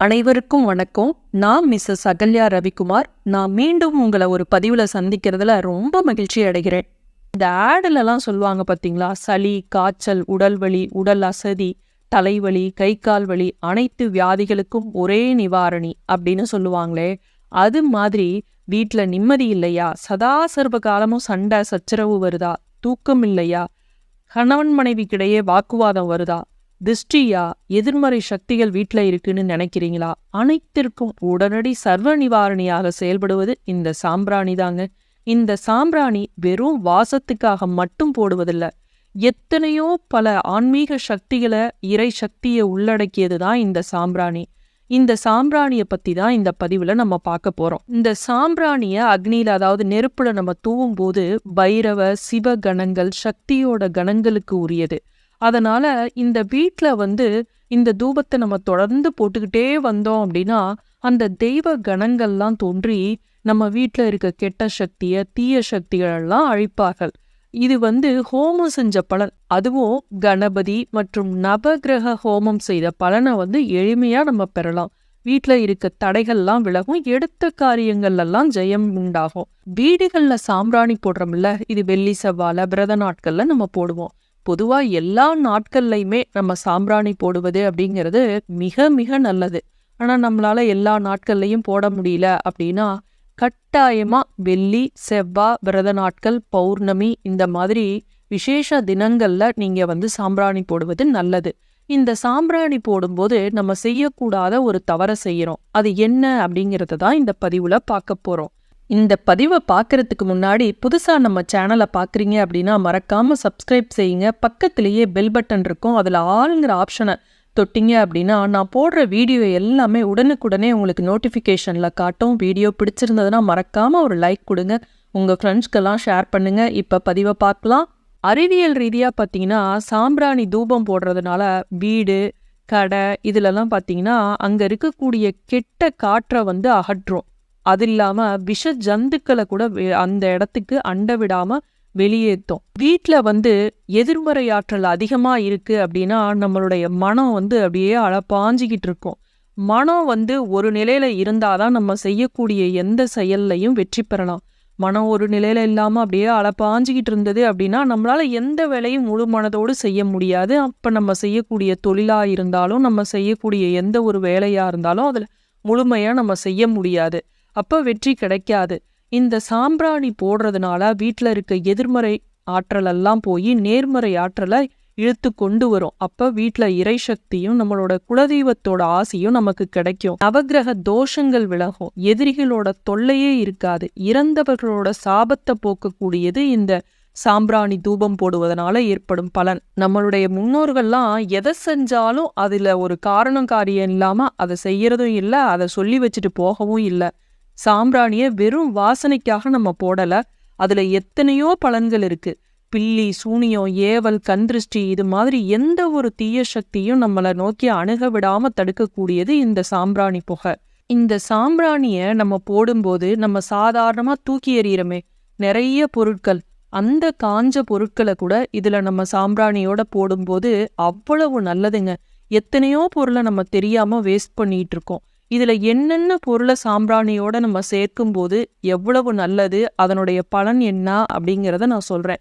அனைவருக்கும் வணக்கம். நான் மிஸ்ஸஸ் அகல்யா ரவிக்குமார். நான் மீண்டும் உங்களை ஒரு பதிவில் சந்திக்கிறதுல ரொம்ப மகிழ்ச்சி அடைகிறேன். இந்த ஆடுலலாம் சொல்லுவாங்க பார்த்தீங்களா சளி காய்ச்சல் உடல் வலி உடல் அசதி தலைவலி கை கால் வலி அனைத்து வியாதிகளுக்கும் ஒரே நிவாரணி அப்படின்னு சொல்லுவாங்களே. அது மாதிரி வீட்டில் நிம்மதி இல்லையா? சதா சர்வ காலமும் சண்டை சச்சரவு வருதா? தூக்கம் இல்லையா? கணவன் மனைவிக்கிடையே வாக்குவாதம் வருதா? திஷ்டியா எதிர்மறை சக்திகள் வீட்டில் இருக்குன்னு நினைக்கிறீங்களா? அனைத்திற்கும் உடனடி சர்வ நிவாரணியாக செயல்படுவது இந்த சாம்பிராணி தாங்க இந்த சாம்பிராணி வெறும் வாசத்துக்காக மட்டும் போடுவதில்ல. எத்தனையோ பல ஆன்மீக சக்திகளை இறை சக்தியை உள்ளடக்கியது தான் இந்த சாம்பிராணி. இந்த சாம்பிராணியை பத்தி தான் இந்த பதிவுல நம்ம பார்க்க போறோம். இந்த சாம்பிராணிய அக்னியில் அதாவது நெருப்புல நம்ம தூவும் போது பைரவ சிவ கணங்கள் சக்தியோட கணங்களுக்கு உரியது. அதனால இந்த வீட்ல வந்து இந்த தூபத்தை நம்ம தொடர்ந்து போட்டுக்கிட்டே வந்தோம் அப்படின்னா அந்த தெய்வ கணங்கள்லாம் தோன்றி நம்ம வீட்டில் இருக்க கெட்ட சக்திய தீய சக்திகள் எல்லாம் அழிப்பார்கள். இது வந்து ஹோமம் செஞ்ச பலன். அதுவும் கணபதி மற்றும் நவகிரக ஹோமம் செய்த பலனை வந்து எளிமையா நம்ம பெறலாம். வீட்டில் இருக்க தடைகள்லாம் விலகும் எடுத்த காரியங்கள் எல்லாம் ஜெயம் உண்டாகும். வீடுகளில் சாம்பிராணி போடுறோம்ல இது வெள்ளி செவ்வாழை விரத நாட்களில் நம்ம போடுவோம். பொதுவா எல்லா நாட்கள்லையுமே நம்ம சாம்பிராணி போடுவது அப்படிங்கிறது மிக மிக நல்லது. ஆனா நம்மளால எல்லா நாட்கள்லையும் போட முடியல அப்படின்னா கட்டாயமா வெள்ளி செவ்வாய் விரத நாட்கள் பௌர்ணமி இந்த மாதிரி விசேஷ தினங்கள்ல நீங்க வந்து சாம்பிராணி போடுவது நல்லது. இந்த சாம்பிராணி போடும்போது நம்ம செய்யக்கூடாத ஒரு தவறை செய்யறோம். அது என்ன அப்படிங்கிறத தான் இந்த பதிவுல பார்க்க போறோம். இந்த பதிவை பார்க்கறதுக்கு முன்னாடி புதுசாக நம்ம சேனலை பார்க்குறீங்க அப்படின்னா மறக்காம சப்ஸ்கிரைப் செய்யுங்க. பக்கத்திலேயே பெல் பட்டன் இருக்கும். அதில் ஆளுங்கிற ஆப்ஷனை தொட்டிங்க அப்படின்னா நான் போடுற வீடியோ எல்லாமே உடனுக்குடனே உங்களுக்கு நோட்டிஃபிகேஷனில் காட்டும். வீடியோ பிடிச்சிருந்ததுன்னா மறக்காமல் ஒரு லைக் கொடுங்க. உங்கள் ஃப்ரெண்ட்ஸ்க்கெல்லாம் ஷேர் பண்ணுங்க. இப்போ பதிவை பார்க்கலாம். அறிவியல் ரீதியாக பார்த்தீங்கன்னா சாம்பிராணி தூபம் போடுறதுனால வீடு கடை இதிலெல்லாம் பார்த்தீங்கன்னா அங்கே இருக்கக்கூடிய கெட்ட காற்றை வந்து அகற்றும். அது இல்லாம விஷ ஜந்துக்களை கூட அந்த இடத்துக்கு அண்ட விடாம வெளியேற்றும். வீட்ல வந்து எதிர்மறை ஆற்றல் அதிகமா இருக்கு அப்படின்னா நம்மளுடைய மனம் வந்து அப்படியே அழப்பாஞ்சிக்கிட்டு இருக்கும். மனம் வந்து ஒரு நிலையில இருந்தாதான் நம்ம செய்யக்கூடிய எந்த செயல்லையும் வெற்றி பெறலாம். மனம் ஒரு நிலையில இல்லாம அப்படியே அழப்பாஞ்சிக்கிட்டு இருந்தது அப்படின்னா நம்மளால எந்த வேலையும் முழு மனதோடு செய்ய முடியாது. அப்ப நம்ம செய்யக்கூடிய தொழிலா இருந்தாலும் நம்ம செய்யக்கூடிய எந்த ஒரு வேலையா இருந்தாலும் அதுல முழுமையா நம்ம செய்ய முடியாது. அப்ப வெற்றி கிடைக்காது. இந்த சாம்பிராணி போடுறதுனால வீட்ல இருக்க எதிர்மறை ஆற்றல் எல்லாம் போய் நேர்மறை ஆற்றலை இழுத்து கொண்டு வரும். அப்ப வீட்ல இறை சக்தியும் நம்மளோட குலதெய்வத்தோட ஆசையும் நமக்கு கிடைக்கும். நவகிரக தோஷங்கள் விலகும். எதிரிகளோட தொல்லையே இருக்காது. இறந்தவர்களோட சாபத்தை போக்கக்கூடியது இந்த சாம்பிராணி தூபம் போடுவதனால ஏற்படும் பலன். நம்மளுடைய முன்னோர்கள்லாம் எதை செஞ்சாலும் அதுல ஒரு காரணம் காரியம் இல்லாம அதை செய்யறதும் இல்ல அதை சொல்லி வச்சுட்டு போகவும் இல்ல. சாம்பிராணிய வெறும் வாசனைக்காக நம்ம போடல. அதுல எத்தனையோ பலன்கள் இருக்கு. பில்லி சூனியம் ஏவல் கந்திருஷ்டி இது மாதிரி எந்த ஒரு தீய சக்தியும் நம்மளை நோக்கி அணுக விடாம தடுக்கக்கூடியது இந்த சாம்பிராணி புகை. இந்த சாம்பிராணிய நம்ம போடும்போது நம்ம சாதாரணமா தூக்கி எறிகிறோமே நிறைய பொருட்கள். அந்த காஞ்ச பொருட்களை கூட இதுல நம்ம சாம்பிராணியோட போடும்போது அவ்வளவு நல்லதுங்க. எத்தனையோ பொருளை நம்ம தெரியாம வேஸ்ட் பண்ணிட்டு இருக்கோம். இதுல என்னென்ன பொருளை சாம்பிராணியோட நம்ம சேர்க்கும்போது எவ்வளவு நல்லது அதனுடைய பலன் என்ன அப்படிங்கிறத நான் சொல்றேன்.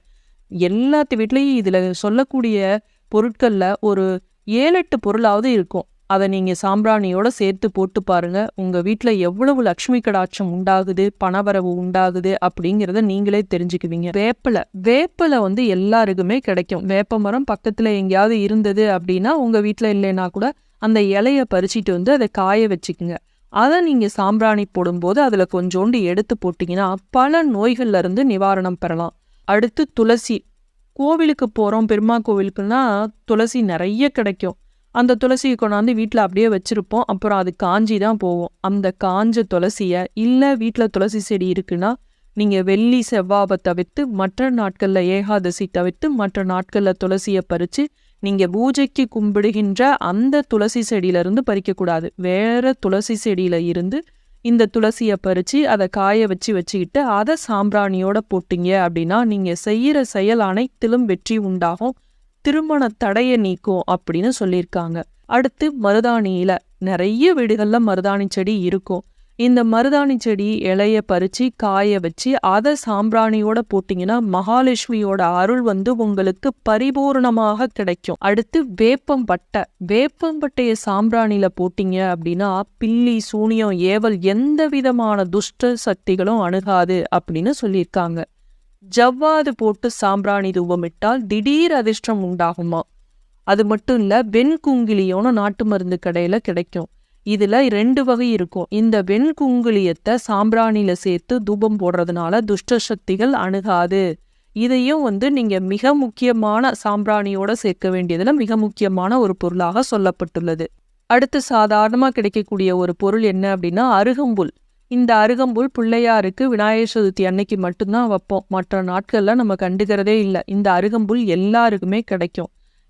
எல்லாத்து வீட்லேயும் இதுல சொல்லக்கூடிய பொருட்கள்ல ஒரு ஏழு எட்டு பொருளாவது இருக்கும். அதை நீங்கள் சாம்பிராணியோட சேர்த்து போட்டு பாருங்க. உங்கள் வீட்டில் எவ்வளவு லக்ஷ்மி கடாட்சம் உண்டாகுது பணவரவு உண்டாகுது அப்படிங்கிறத நீங்களே தெரிஞ்சுக்குவீங்க. வேப்பிலை. வேப்பிலை வந்து எல்லாருக்குமே கிடைக்கும். வேப்ப மரம் பக்கத்தில் எங்கேயாவது இருந்தது அப்படின்னா உங்கள் வீட்டில் இல்லைன்னா கூட அந்த இலைய பறிச்சிட்டு வந்து அதை காய வச்சுக்குங்க. அதை நீங்க சாம்பிராணி போடும்போது அதுல கொஞ்சோண்டு எடுத்து போட்டிங்கன்னா பல நோய்கள்ல இருந்து நிவாரணம் பெறலாம். அடுத்து துளசி. கோவிலுக்கு போறோம் பெருமா கோவிலுக்குன்னா துளசி நிறைய கிடைக்கும். அந்த துளசியை கொண்டாந்து வீட்டில் அப்படியே வச்சிருப்போம். அப்புறம் அது காஞ்சி தான் போவோம் அந்த காஞ்ச துளசியை இல்லை வீட்டில் துளசி செடி இருக்குன்னா நீங்கள் வெள்ளி செவ்வாவை தவிர்த்து மற்ற நாட்களில் ஏகாதசி தவிர்த்து மற்ற நாட்களில் துளசியை பறித்து நீங்கள் பூஜைக்கு கும்பிடுகின்ற அந்த துளசி செடியிலிருந்து பறிக்கக்கூடாது. வேற துளசி செடியில இருந்து இந்த துளசியை பறித்து அதை காய வச்சு வச்சுக்கிட்டு அதை சாம்பிராணியோட போட்டீங்க அப்படின்னா நீங்கள் செய்கிற செயல் அனைத்திலும் வெற்றி உண்டாகும். திருமண தடையை நீக்கும் அப்படின்னு சொல்லியிருக்காங்க. அடுத்து மருதாணி இலை நிறைய வீடுகள்ல மருதாணி செடி இருக்கும். இந்த மருதாணி செடி இலைய பறிச்சு காய வச்சு அதை சாம்பிராணியோட போட்டீங்கன்னா மகாலட்சுமியோட அருள் வந்து உங்களுக்கு பரிபூர்ணமாக கிடைக்கும். அடுத்து வேப்பம் பட்டை. வேப்பம் பட்டைய போட்டீங்க அப்படின்னா பில்லி சூனியம் ஏவல் எந்த விதமான துஷ்ட சக்திகளும் அணுகாது அப்படின்னு சொல்லியிருக்காங்க. ஜவ்வாது போட்டு சாம்பிராணி தூவமிட்டால் திடீர் அதிர்ஷ்டம் உண்டாகுமா? அது மட்டும் இல்ல வெண்குங்கிலியோன்னு நாட்டு மருந்து கடையில கிடைக்கும். இதுல ரெண்டு வகை இருக்கும். இந்த வெண்குங்குளியத்தை சாம்பிராணியில் சேர்த்து தூபம் போடுறதுனால துஷ்ட சக்திகள் அணுகாது. இதையும் வந்து நீங்க மிக முக்கியமான சாம்பிராணியோட சேர்க்க வேண்டியதுல மிக முக்கியமான ஒரு பொருளாக சொல்லப்பட்டுள்ளது. அடுத்து சாதாரணமா கிடைக்கக்கூடிய ஒரு பொருள் என்ன அப்படின்னா அருகம்புல். இந்த அருகம்புல் பிள்ளையாருக்கு விநாயகர் சதுர்த்தி அன்னைக்கு மட்டும்தான் வைப்போம். மற்ற நாட்கள்ல நம்ம கண்டுக்கிறதே இல்லை. இந்த அருகம்புல் எல்லாருக்குமே கிடைக்கும்.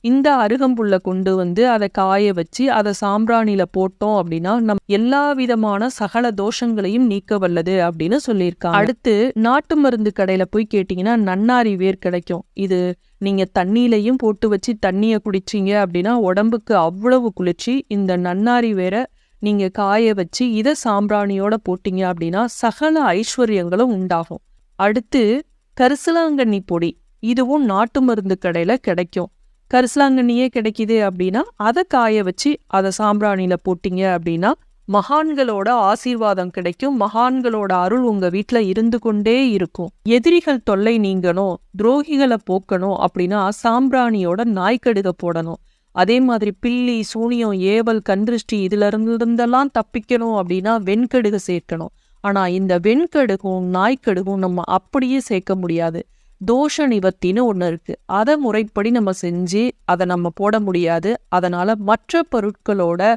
இந்த அருகம்புல்ல கொண்டு வந்து அதை காய வச்சு அதை சாம்பிராணியில போட்டோம் அப்படின்னா நம் எல்லா விதமான சகல தோஷங்களையும் நீக்க வல்லது அப்படின்னு சொல்லியிருக்காங்க. அடுத்து நாட்டு மருந்து கடையில போய் கேட்டீங்கன்னா நன்னாரி வேர் கிடைக்கும். இது நீங்க தண்ணியிலையும் போட்டு வச்சு தண்ணிய குடிச்சீங்க அப்படின்னா உடம்புக்கு அவ்வளவு குளிர்ச்சி. இந்த நன்னாரி வேற நீங்க காய வச்சு இதை சாம்பிராணியோட போட்டீங்க அப்படின்னா சகல ஐஸ்வர்யங்களும் உண்டாகும். அடுத்து கரிசலாங்கண்ணி பொடி. இதுவும் நாட்டு மருந்து கடையில கிடைக்கும். கரிசலாங்கண்ணியே கிடைக்குது அப்படின்னா அதை காய வச்சு அதை சாம்பிராணியில் போட்டீங்க அப்படின்னா மகான்களோட ஆசீர்வாதம் கிடைக்கும். மகான்களோட அருள் உங்க வீட்ல இருந்து கொண்டே இருக்கும். எதிரிகள் தொல்லை நீங்கணும் துரோகிகளை போக்கணும் அப்படின்னா சாம்பிராணியோட நாய்க்கடுக போடணும். அதே மாதிரி பில்லி சூனியம் ஏவல் கந்திருஷ்டி இதுல இருந்தெல்லாம் தப்பிக்கணும் அப்படின்னா வெண்கடுகு சேர்க்கணும். ஆனா இந்த வெண்கடுகும் நாய்க்கடுகும் நம்ம அப்படியே சேர்க்க முடியாது. தோஷ நிவர்த்தின்னு ஒன்று இருக்குது அதை முறைப்படி நம்ம செஞ்சு அதை நம்ம போட முடியாது. அதனால் மற்ற பொருட்களோட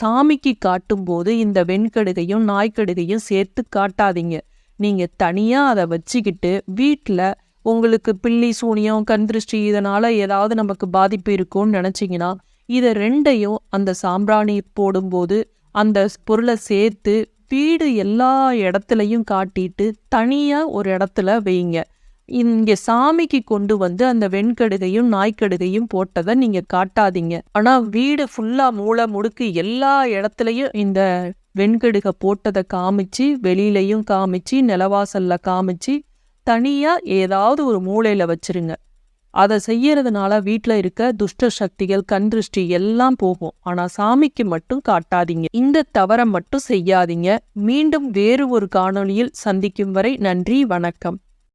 சாமிக்கு காட்டும்போது இந்த வெண்கடுகையும் நாய்க்கடுகையும் சேர்த்து காட்டாதீங்க. நீங்கள் தனியாக அதை வச்சுக்கிட்டு வீட்டில் உங்களுக்கு பில்லி சூனியம் கண் திருஷ்டி ஏதாவது நமக்கு பாதிப்பு இருக்கும்னு நினச்சிங்கன்னா இதை ரெண்டையும் அந்த சாம்பிராணி போடும்போது அந்த பொருளை சேர்த்து வீடு எல்லா இடத்துலையும் காட்டிட்டு தனியாக ஒரு இடத்துல வைங்க. இங்கே சாமிக்கு கொண்டு வந்து அந்த வெண்கடுகையும் நாய்க்கடுகையும் போட்டதை நீங்க காட்டாதீங்க. ஆனா வீடு ஃபுல்லா மூளை முடுக்கு எல்லா இடத்துலயும் இந்த வெண்கடுகை போட்டதை காமிச்சு வெளியிலையும் காமிச்சு நிலவாசல்ல காமிச்சு தனியா ஏதாவது ஒரு மூளையில் வச்சிருங்க. அதை செய்யறதுனால வீட்டில் இருக்க துஷ்ட சக்திகள் கண் திருஷ்டி எல்லாம் போகும். ஆனா சாமிக்கு மட்டும் காட்டாதீங்க. இந்த தவறை மட்டும் செய்யாதீங்க. மீண்டும் வேறு ஒரு காணொளியில் சந்திக்கும் வரை நன்றி வணக்கம்.